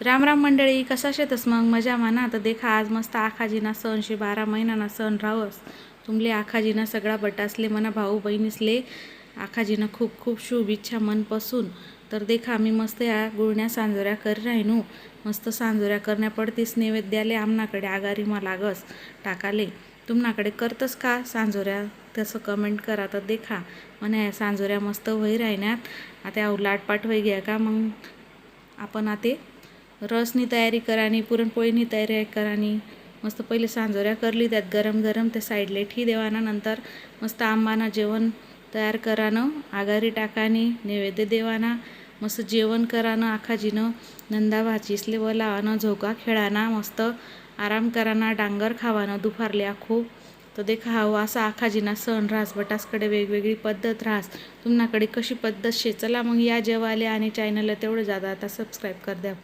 राम राम मंडळी कसा शेतस मग? मजा माना तर देखा आज मस्त आखाजीना सण शे बारा महिनाना सण राहस तुमले आखाजीना सगळा बटासले मना भाऊ बहिणीसले. आखाजीना खूप खूप शुभेच्छा मनपासून. तर देखा आम्ही मस्त या गुळण्या सांजोऱ्या कर राहिनू. मस्त सांजोऱ्या करण्या पडतीस नैवेद्याले आमनाकडे आगारीमा लागस टाकाले. तुमनाकडे करतस का सांजोऱ्या? तसं कमेंट करा. तर देखा म्हणे सांजोऱ्या मस्त वही राहिण्यात आता उलाटपाट लाटपाट घ्या का मग? आपण आता रसनी तयारी करानी पुरणपोळीनी तयारी करानी मस्त पहिले सांजोऱ्या करली त्यात गरम गरम ते साईडले ठी देवाना नंतर मस्त आंबाना जेवण तयार करानं आघारी टाकानी नैवेद्य देवाना मस्त जेवण करानं आखाजीनं नंदा व लावानं झोका खेळाना मस्त आराम कराना डांगर खावानं दुपारले आखू. तर देखा हा असा आखाजीना सण राहस बटासकडे वेगवेगळी पद्धत राहस तुम्हाकडे कशी पद्धत शे चला मग या जेवाले आणि चॅनलला तेवढं जादा आता सबस्क्राईब कर द्या.